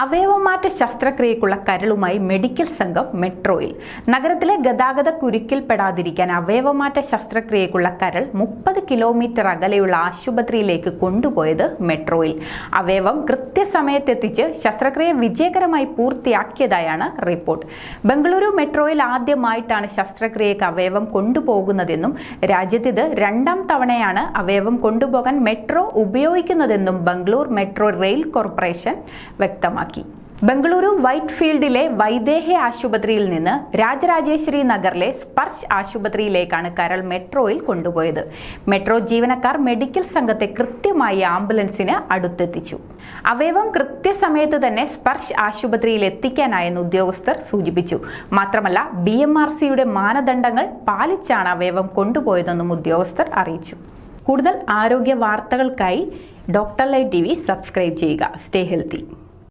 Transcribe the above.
അവയവമാറ്റ ശസ്ത്രക്രിയക്കുള്ള കരളുമായി medical സംഘം മെട്രോയിൽ. നഗരത്തിലെ ഗതാഗത കുരുക്കിൽപ്പെടാതിരിക്കാൻ അവയവമാറ്റ ശസ്ത്രക്രിയക്കുള്ള കരൾ മുപ്പത് കിലോമീറ്റർ അകലെയുള്ള ആശുപത്രിയിലേക്ക് കൊണ്ടുപോയത് മെട്രോയിൽ. അവയവം കൃത്യസമയത്തെത്തിച്ച് ശസ്ത്രക്രിയ വിജയകരമായി പൂർത്തിയാക്കിയതായാണ് റിപ്പോർട്ട്. ബംഗളൂരു മെട്രോയിൽ ആദ്യമായിട്ടാണ് ശസ്ത്രക്രിയക്ക് അവയവം കൊണ്ടുപോകുന്നതെന്നും രാജ്യത്ത് ഇത് രണ്ടാം തവണയാണ് അവയവം കൊണ്ടുപോകാൻ മെട്രോ ഉപയോഗിക്കുന്നതെന്നും ബംഗളൂർ മെട്രോ റെയിൽ കോർപ്പറേഷൻ വ്യക്തമാക്കി. ബംഗളൂരു വൈറ്റ് ഫീൽഡിലെ വൈദേഹി ആശുപത്രിയിൽ നിന്ന് രാജരാജേശ്വരി നഗറിലെ സ്പർശ് ആശുപത്രിയിലേക്കാണ് കരൾ മെട്രോയിൽ കൊണ്ടുപോയത്. മെട്രോ ജീവനക്കാർ മെഡിക്കൽ സംഘത്തെ കൃത്യമായി ആംബുലൻസിന് അടുത്തെത്തിച്ചു. അവയവം കൃത്യസമയത്ത് തന്നെ സ്പർശ് ആശുപത്രിയിൽ എത്തിക്കാനായെന്ന് ഉദ്യോഗസ്ഥർ സൂചിപ്പിച്ചു. മാത്രമല്ല ബി എം ആർ സിയുടെ മാനദണ്ഡങ്ങൾ പാലിച്ചാണ് അവയവം കൊണ്ടുപോയതെന്നും ഉദ്യോഗസ്ഥർ അറിയിച്ചു. കൂടുതൽ ആരോഗ്യ വാർത്തകൾക്കായി doctor live T V subscribe ചെയ്യുക. Stay healthy.